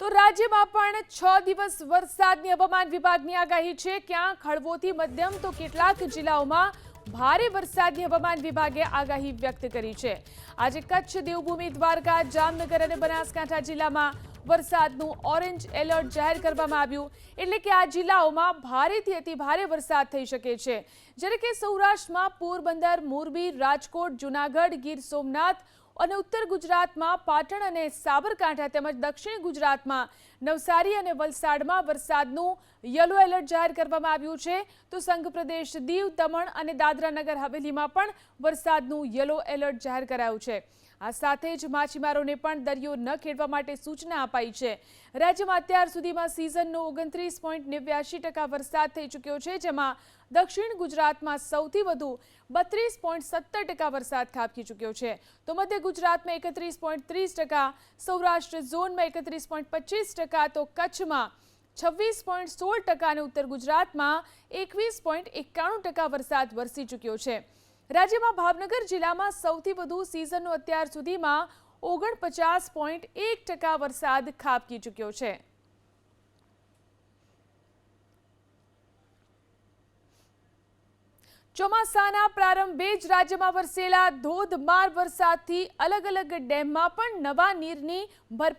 તો રાજ્યમાં પણ છ દિવસ વરસાદની હવામાન વિભાગની આગાહી છે. ક્યાંક હળવોથી મધ્યમ તો કેટલાક જિલ્લાઓમાં ભારે વરસાદની હવામાન વિભાગે આગાહી વ્યક્ત કરી છે. આજે કચ્છ, દેવભૂમિ, દ્વારકા, જામનગર અને બનાસકાંઠા જિલ્લામાં વરસાદનું ઓરેન્જ એલર્ટ જાહેર કરવામાં આવ્યું. એટલે કે આ જિલ્લાઓમાં ભારેથી અતિ ભારે વરસાદ થઈ શકે છે. જ્યારે કે સૌરાષ્ટ્રમાં પોરબંદર, મોરબી, રાજકોટ, જુનાગઢ, ગીર સોમનાથ અને ઉત્તર ગુજરાતમાં પાટણ અને સાબરકાંઠા તેમજ દક્ષિણ ગુજરાતમાં નવસારી અને વલસાડમાં વરસાદનું યલો એલર્ટ જાહેર કરવામાં આવ્યું છે. તો સંઘ પ્રદેશ દીવ, દમણ અને દાદરા નગર હવેલીમાં પણ વરસાદનું યલો એલર્ટ જાહેર કરાયું છે. આ સાથે જ માછીમારોને પણ દરિયો ન ખેડવા માટે સૂચના અપાઈ છે. રાજ્યમાં અત્યાર સુધીમાં સિઝનનો ઓગણત્રીસ પોઈન્ટ નેવ્યાશી ટકા વરસાદ થઈ ચૂક્યો છે, જેમાં દક્ષિણ ગુજરાતમાં સૌથી વધુ બત્રીસ પોઈન્ટ સત્તર ટકા વરસાદ ખાબકી ચૂક્યો છે. તો મધ્ય ગુજરાતમાં એકત્રીસ પોઈન્ટ ત્રીસ ટકા, સૌરાષ્ટ્ર ઝોનમાં એકત્રીસ પોઈન્ટ પચીસ ટકા, તો કચ્છમાં છવ્વીસ પોઈન્ટ સોળ ટકા અને ઉત્તર ગુજરાતમાં એકવીસ પોઈન્ટ એકાણું ટકા વરસાદ વરસી ચૂક્યો છે. રાજ્યમાં ભાવનગર જિલ્લામાં સૌથી વધુ સિઝનનો અત્યાર સુધીમાં ઓગણપચાસ પોઈન્ટ એક ટકા વરસાદ ખાબકી ચૂક્યો છે. ચોમાસાના પ્રારંભે જ રાજ્યમાં વરસેલા ધોધમાર વરસાદથી અલગ અલગ ડેમમાં પણ નવા નીરની ભરપૂર